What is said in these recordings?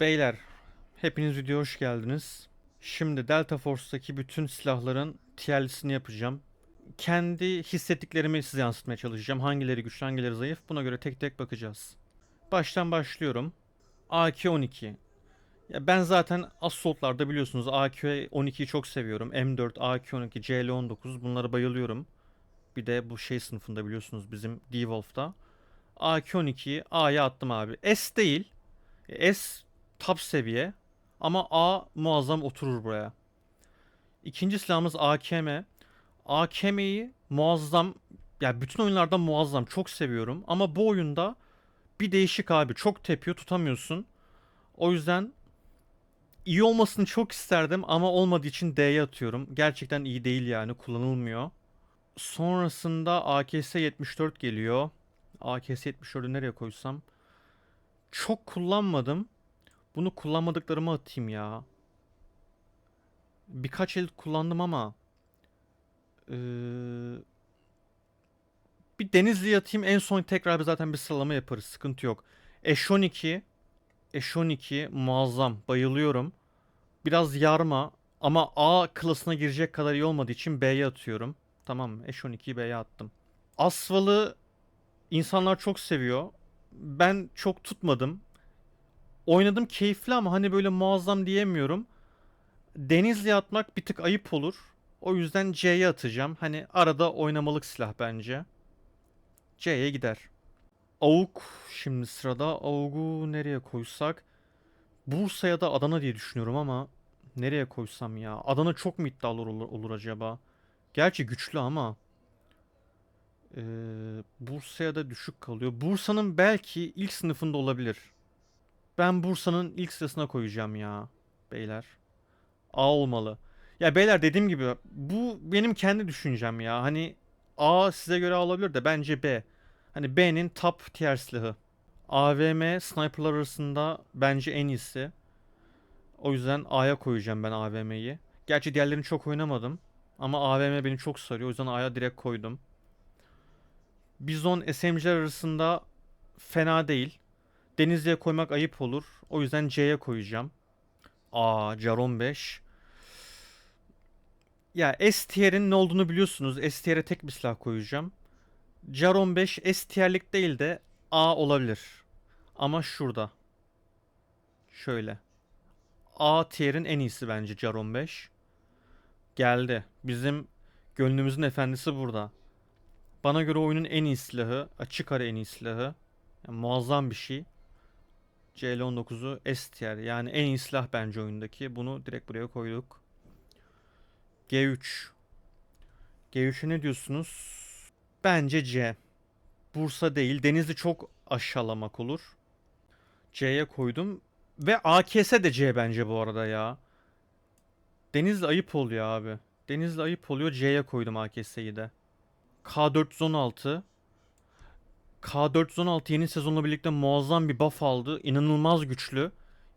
Beyler, hepiniz videoya hoş geldiniz. Şimdi Delta Force'taki bütün silahların tier listesini yapacağım. Kendi hissettiklerimi size yansıtmaya çalışacağım. Hangileri güçlü, hangileri zayıf. Buna göre tek tek bakacağız. Baştan başlıyorum. AK-12. Ya ben zaten Assault'larda biliyorsunuz AK-12'yi çok seviyorum. M4, AK-12, CL-19 bunlara bayılıyorum. Bir de bu şey sınıfında biliyorsunuz bizim D-Wolf'da. AK-12'yi A'ya attım abi. S değil. S top seviye ama A muazzam oturur buraya. İkinci silahımız AKM. AKM'yi muazzam ya bütün oyunlarda muazzam çok seviyorum ama bu oyunda bir değişik abi çok tepiyor tutamıyorsun. O yüzden iyi olmasını çok isterdim ama olmadığı için D'ye atıyorum. Gerçekten iyi değil yani kullanılmıyor. Sonrasında AKS 74 geliyor. AKS 74'ü nereye koysam? Çok kullanmadım. Bunu kullanmadıklarımı atayım ya. Birkaç el kullandım ama eee, bir Denizli'ye atayım en son tekrar zaten bir sıralama yaparız. Sıkıntı yok. Eş-12 Eş-12 muazzam. Bayılıyorum. Biraz yarma ama A klasına girecek kadar iyi olmadığı için B'ye atıyorum. Tamam mı? Eş-12'yi B'ye attım. Asval'ı insanlar çok seviyor. Ben çok tutmadım. Oynadım keyifli ama hani böyle muazzam diyemiyorum. Denizli'ye atmak bir tık ayıp olur. O yüzden C'ye atacağım. Hani arada oynamalık silah bence. C'ye gider. Avuk şimdi sırada. Avuk'u nereye koysak? Bursa ya da Adana diye düşünüyorum ama nereye koysam ya? Adana çok mu iddialı olur, olur acaba? Gerçi güçlü ama ee, Bursa'ya da düşük kalıyor. Bursa'nın belki ilk sınıfında olabilir. Ben Bursa'nın ilk sırasına koyacağım ya beyler. A olmalı. Ya beyler dediğim gibi bu benim kendi düşüncem ya. Hani A size göre olabilir de bence B. Hani B'nin top tier silahı. AVM sniperlar arasında bence en iyisi. O yüzden A'ya koyacağım ben AVM'yi. Gerçi diğerlerini çok oynamadım. Ama AVM beni çok sarıyor. O yüzden A'ya direkt koydum. Bizon SMG'ler arasında fena değil. Denizli'ye koymak ayıp olur. O yüzden C'ye koyacağım. Aa, Car 15. Ya S ne olduğunu biliyorsunuz. S tek bir silah koyacağım. Car 15 S değil de A olabilir. Ama şurada. Şöyle. A tier'in en iyisi bence Car 15. Geldi. Bizim gönlümüzün efendisi burada. Bana göre oyunun en iyi silahı. Açık ara en iyi silahı. Yani muazzam bir şey. CL19'u S tier. Yani en iyi silah bence oyundaki. Bunu direkt buraya koyduk. G3. G3'e ne diyorsunuz? Bence C. Bursa değil. Denizli çok aşağılamak olur. C'ye koydum. Ve AKS de C bence bu arada ya. Denizli ayıp oluyor abi. Denizli ayıp oluyor. C'ye koydum AKS'yi de. K416. K416 yeni sezonla birlikte muazzam bir buff aldı. İnanılmaz güçlü.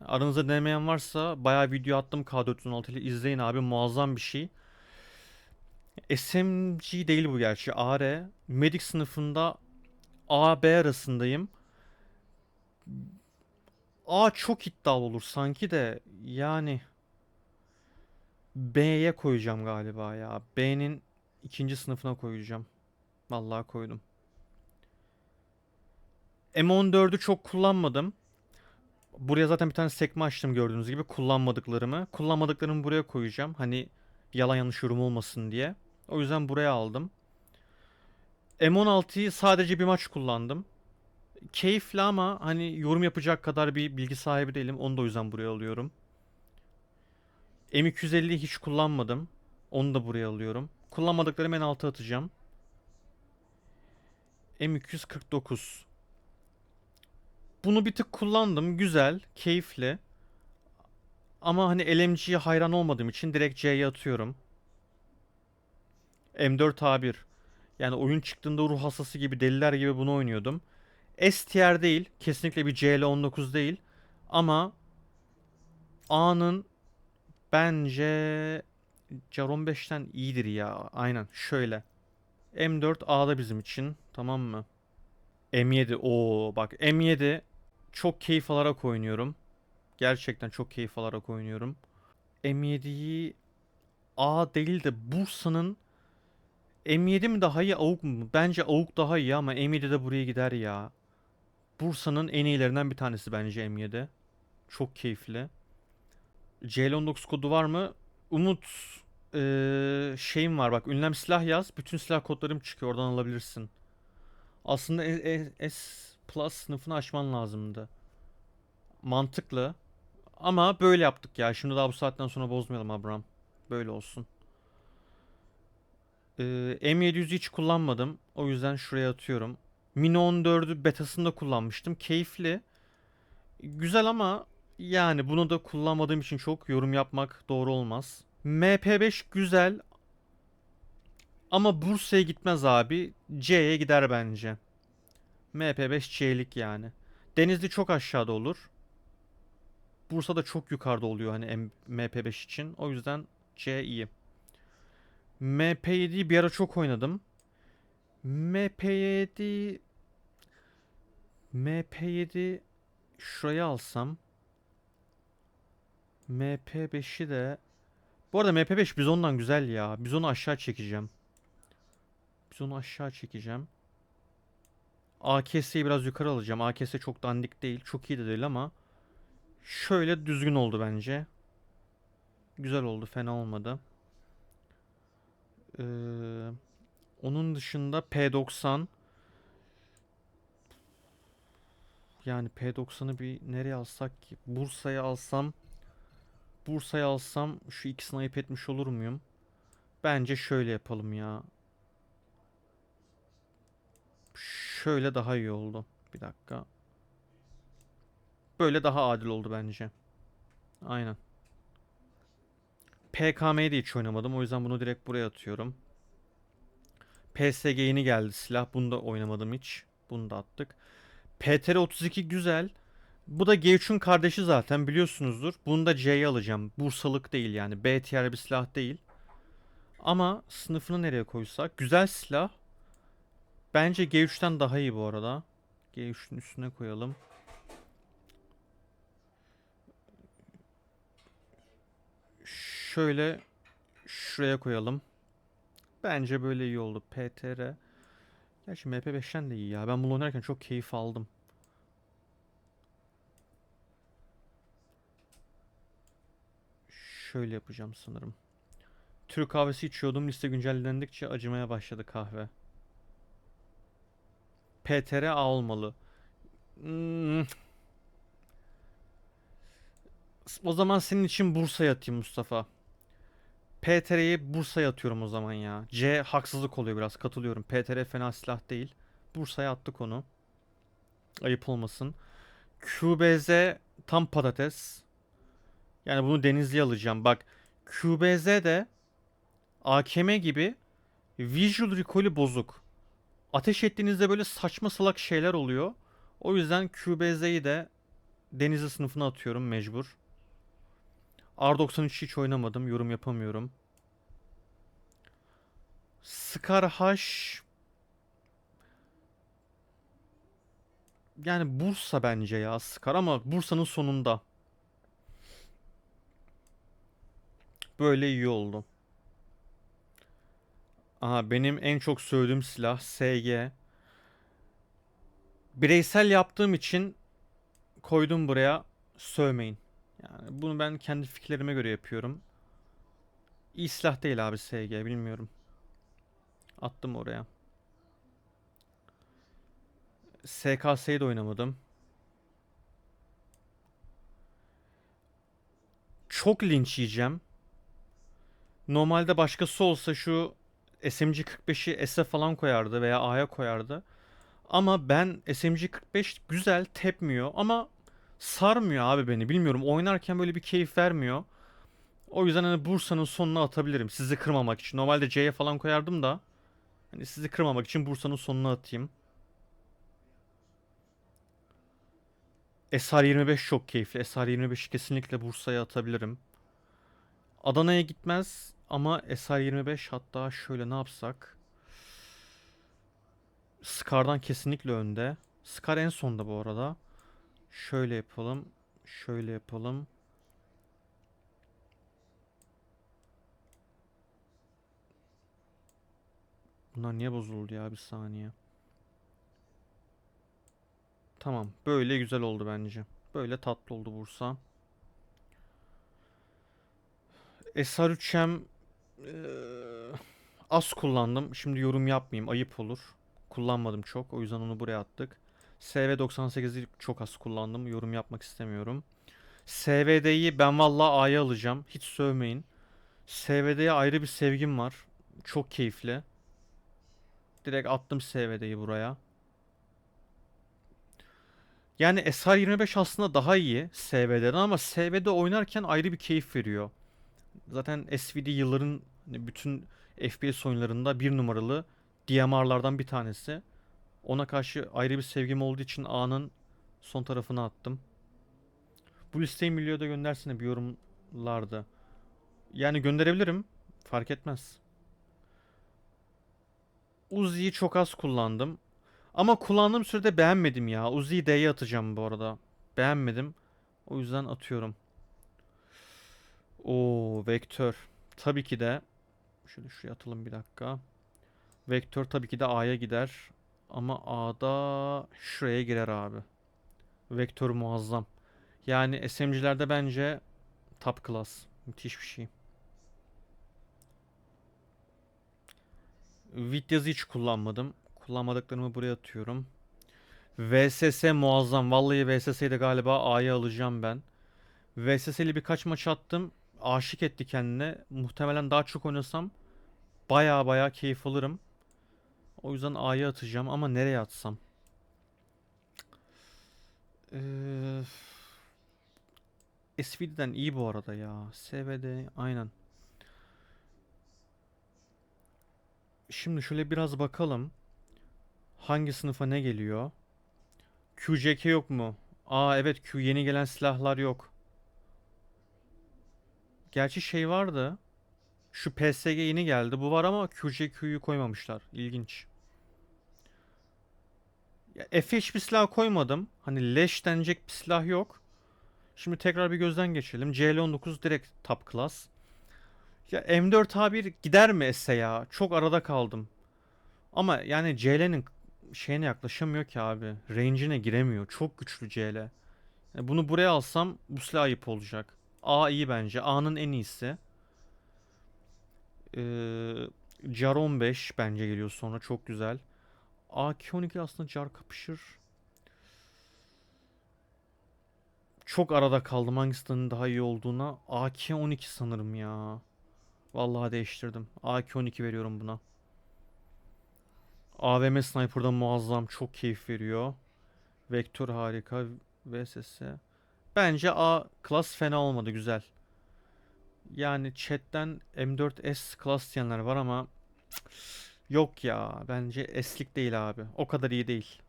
Aranızda denemeyen varsa bayağı video attım K416 ile izleyin abi muazzam bir şey. SMG değil bu gerçi AR. Medic sınıfında A B arasındayım. A çok iddialı olur sanki de yani B'ye koyacağım galiba ya. B'nin ikinci sınıfına koyacağım. Vallahi koydum. M14'ü çok kullanmadım. Buraya zaten bir tane sekme açtım gördüğünüz gibi kullanmadıklarımı. Kullanmadıklarımı buraya koyacağım. Hani yalan yanlış yorum olmasın diye. O yüzden buraya aldım. M16'yı sadece bir maç kullandım. Keyifli ama hani yorum yapacak kadar bir bilgi sahibi değilim. Onu da o yüzden buraya alıyorum. M250'yi hiç kullanmadım. Onu da buraya alıyorum. Kullanmadıklarımı en alta atacağım. M249. Bunu bir tık kullandım. Güzel, keyifli. Ama hani LMG'ye hayran olmadığım için direkt C'ye atıyorum. M4A1. Yani oyun çıktığında ruh hastası gibi deliler gibi bunu oynuyordum. S tier değil. Kesinlikle bir CL19 değil. Ama A'nın bence Car 15'ten iyidir ya. Aynen şöyle. M4 A'da bizim için. Tamam mı? M7. Oo bak M7 çok keyif alarak oynuyorum. Gerçekten çok keyif alarak oynuyorum. M7'yi A değil de Bursa'nın M7 mi daha iyi AUK mu? Bence AUK daha iyi ama M7 de buraya gider ya. Bursa'nın en iyilerinden bir tanesi bence M7. Çok keyifli. CL19 kodu var mı? Umut eee, şeyim var bak ünlem silah yaz. Bütün silah kodlarım çıkıyor oradan alabilirsin. Aslında S Plus sınıfını açman lazımdı. Mantıklı. Ama böyle yaptık ya. Şimdi daha bu saatten sonra bozmayalım Abraham. Böyle olsun. Ee, M700'ü hiç kullanmadım. O yüzden şuraya atıyorum. Mini 14'ü betasında kullanmıştım. Keyifli. Güzel ama yani bunu da kullanmadığım için çok yorum yapmak doğru olmaz. MP5 güzel ama Bursa'ya gitmez abi. C'ye gider bence. MP5 C'lik yani. Denizli çok aşağıda olur. Bursa'da çok yukarıda oluyor hani M- MP5 için. O yüzden C iyi. MP7'yi bir ara çok oynadım. MP7 MP7 şuraya alsam MP5'i de Bu arada MP5 Bizon'dan güzel ya. Bizon'u aşağı çekeceğim. Bizon'u aşağı çekeceğim. AKS'yi biraz yukarı alacağım. AKS çok dandik değil. Çok iyi de değil ama şöyle düzgün oldu bence. Güzel oldu. Fena olmadı. Ee, onun dışında P90 yani P90'ı bir nereye alsak ki? Bursa'ya alsam Bursa'ya alsam şu ikisini ayıp etmiş olur muyum? Bence şöyle yapalım ya. Şöyle daha iyi oldu. Bir dakika. Böyle daha adil oldu bence. Aynen. PKM'yi de hiç oynamadım. O yüzden bunu direkt buraya atıyorum. PSG yeni geldi silah. Bunu da oynamadım hiç. Bunu da attık. PTR 32 güzel. Bu da G3'ün kardeşi zaten biliyorsunuzdur. Bunu da C'ye alacağım. Bursalık değil yani. B bir silah değil. Ama sınıfını nereye koysak? Güzel silah. Bence G3'ten daha iyi bu arada. G3'ün üstüne koyalım. Şöyle şuraya koyalım. Bence böyle iyi oldu. PTR. Gerçi MP5'ten de iyi ya. Ben bunu oynarken çok keyif aldım. Şöyle yapacağım sanırım. Türk kahvesi içiyordum. Liste güncellendikçe acımaya başladı kahve. PTR A olmalı. Hmm. O zaman senin için Bursa'ya atayım Mustafa. PTR'yi Bursa'ya atıyorum o zaman ya. C haksızlık oluyor biraz katılıyorum. PTR fena silah değil. Bursa'ya attık onu. Ayıp olmasın. QBZ tam patates. Yani bunu Denizli'ye alacağım. Bak QBZ de AKM gibi visual recoil'i bozuk. Ateş ettiğinizde böyle saçma salak şeyler oluyor. O yüzden QBZ'yi de Denizli sınıfına atıyorum mecbur. R93 hiç oynamadım. Yorum yapamıyorum. Scar H yani Bursa bence ya Scar ama Bursa'nın sonunda. Böyle iyi oldu. Aha benim en çok söylediğim silah SG. Bireysel yaptığım için koydum buraya. Sövmeyin. Yani bunu ben kendi fikirlerime göre yapıyorum. İyi silah değil abi SG bilmiyorum. Attım oraya. SKS'yi de oynamadım. Çok linç yiyeceğim. Normalde başkası olsa şu SMG 45'i S'e falan koyardı veya A'ya koyardı. Ama ben SMG 45 güzel tepmiyor ama sarmıyor abi beni. Bilmiyorum oynarken böyle bir keyif vermiyor. O yüzden hani Bursa'nın sonuna atabilirim sizi kırmamak için. Normalde C'ye falan koyardım da hani sizi kırmamak için Bursa'nın sonuna atayım. SR25 çok keyifli. SR25'i kesinlikle Bursa'ya atabilirim. Adana'ya gitmez ama SR25 hatta şöyle ne yapsak? Scar'dan kesinlikle önde. Scar en sonda bu arada. Şöyle yapalım. Şöyle yapalım. Bunlar niye bozuldu ya bir saniye. Tamam. Böyle güzel oldu bence. Böyle tatlı oldu Bursa. SR3M eee, az kullandım. Şimdi yorum yapmayayım. Ayıp olur. Kullanmadım çok. O yüzden onu buraya attık. SV98'i çok az kullandım. Yorum yapmak istemiyorum. SVD'yi ben vallahi A'ya alacağım. Hiç sövmeyin. SVD'ye ayrı bir sevgim var. Çok keyifli. Direkt attım SVD'yi buraya. Yani SR25 aslında daha iyi SVD'den ama SVD oynarken ayrı bir keyif veriyor. Zaten SVD yılların hani bütün FPS oyunlarında bir numaralı DMR'lardan bir tanesi. Ona karşı ayrı bir sevgim olduğu için A'nın son tarafına attım. Bu listeyi Milyo'da göndersene bir yorumlarda. Yani gönderebilirim. Fark etmez. Uzi'yi çok az kullandım. Ama kullandığım sürede beğenmedim ya. Uzi'yi D'ye atacağım bu arada. Beğenmedim. O yüzden atıyorum. Oo, vektör. Tabii ki de. Şöyle şuraya atalım bir dakika. Vektör tabii ki de A'ya gider. Ama A'da şuraya girer abi. Vektör muazzam. Yani SMG'lerde bence top class. Müthiş bir şey. Vityaz'ı hiç kullanmadım. Kullanmadıklarımı buraya atıyorum. VSS muazzam. Vallahi VSS'yi de galiba A'ya alacağım ben. VSS'li birkaç maç attım. Aşık etti kendine. Muhtemelen daha çok oynasam baya baya keyif alırım. O yüzden A'ya atacağım ama nereye atsam? Ee, SVD'den iyi bu arada ya. SVD aynen. Şimdi şöyle biraz bakalım. Hangi sınıfa ne geliyor? QJK yok mu? Aa evet Q yeni gelen silahlar yok. Gerçi şey vardı. Şu PSG yeni geldi. Bu var ama QJQ'yu koymamışlar. İlginç. Ya F'e hiçbir silah koymadım. Hani leş denecek bir silah yok. Şimdi tekrar bir gözden geçelim. CL19 direkt top class. Ya M4A1 gider mi S'e ya? Çok arada kaldım. Ama yani CL'nin şeyine yaklaşamıyor ki abi. Range'ine giremiyor. Çok güçlü CL. Yani bunu buraya alsam bu silah ayıp olacak. A iyi bence. A'nın en iyisi. Ee, Jar 15 bence geliyor sonra. Çok güzel. AK-12 aslında Jar kapışır. Çok arada kaldım hangisinin daha iyi olduğuna. AK-12 sanırım ya. Vallahi değiştirdim. AK-12 veriyorum buna. AVM Sniper'da muazzam. Çok keyif veriyor. Vektör harika. VSS. Bence A class fena olmadı. Güzel. Yani chatten M4S class diyenler var ama yok ya. Bence S'lik değil abi. O kadar iyi değil.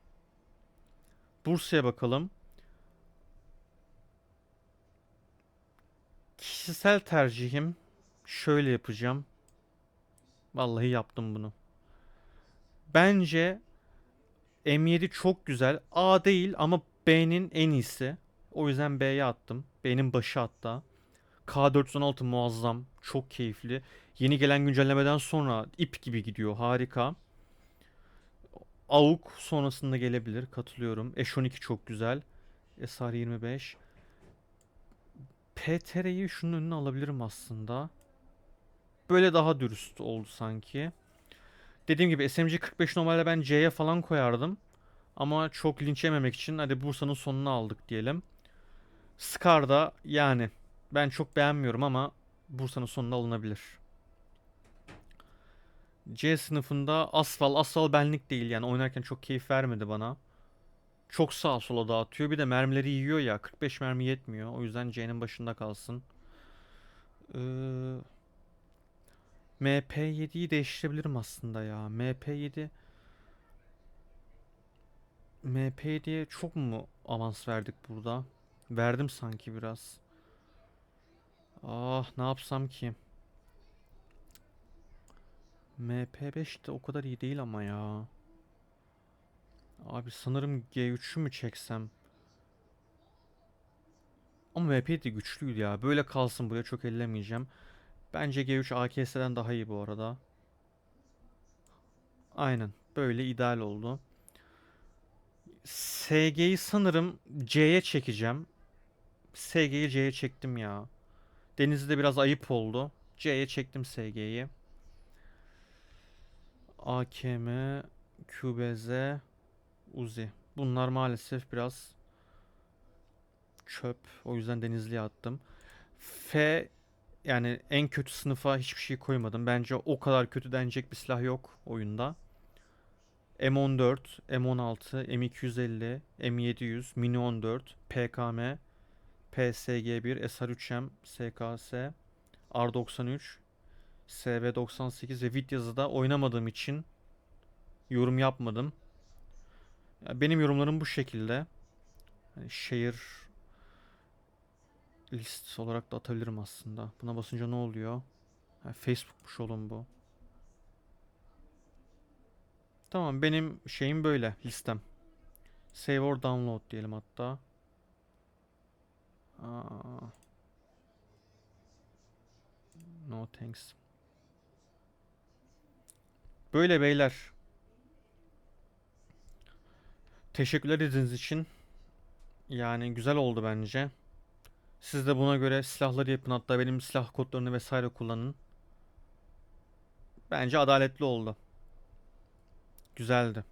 Bursa'ya bakalım. Kişisel tercihim şöyle yapacağım. Vallahi yaptım bunu. Bence M7 çok güzel. A değil ama B'nin en iyisi. O yüzden B'ye attım. B'nin başı hatta. K416 muazzam. Çok keyifli. Yeni gelen güncellemeden sonra ip gibi gidiyor. Harika. AUK sonrasında gelebilir. Katılıyorum. Eş-12 çok güzel. SR25. PTR'yi şunun önüne alabilirim aslında. Böyle daha dürüst oldu sanki. Dediğim gibi SMG 45 normalde ben C'ye falan koyardım. Ama çok linç yememek için hadi Bursa'nın sonunu aldık diyelim. Scar'da yani ben çok beğenmiyorum ama Bursa'nın sonuna alınabilir. C sınıfında Asfal, Asfal benlik değil yani oynarken çok keyif vermedi bana. Çok sağa sola dağıtıyor. Bir de mermileri yiyor ya. 45 mermi yetmiyor. O yüzden C'nin başında kalsın. Ee, MP7'yi değiştirebilirim aslında ya. MP7 MP7'ye çok mu avans verdik burada? Verdim sanki biraz. Ah ne yapsam ki? MP5 de o kadar iyi değil ama ya. Abi sanırım G3'ü mü çeksem? Ama MP de güçlüydü ya. Böyle kalsın buraya çok ellemeyeceğim. Bence G3 AKS'den daha iyi bu arada. Aynen. Böyle ideal oldu. SG'yi sanırım C'ye çekeceğim. SG'yi C'ye çektim ya. Denizli'de biraz ayıp oldu. C'ye çektim SG'yi. AKM, QBZ, Uzi. Bunlar maalesef biraz çöp. O yüzden Denizli'ye attım. F yani en kötü sınıfa hiçbir şey koymadım. Bence o kadar kötü denecek bir silah yok oyunda. M14, M16, M250, M700, Mini 14, PKM, PSG1, SR3M, SKS, R93, SV98 ve Vityazı'da oynamadığım için yorum yapmadım. Ya benim yorumlarım bu şekilde. Yani şehir list olarak da atabilirim aslında. Buna basınca ne oluyor? Ha, Facebook'muş oğlum bu. Tamam benim şeyim böyle listem. Save or download diyelim hatta. No thanks. Böyle beyler. Teşekkürler izlediğiniz için. Yani güzel oldu bence. Siz de buna göre silahları yapın hatta benim silah kodlarını vesaire kullanın. Bence adaletli oldu. Güzeldi.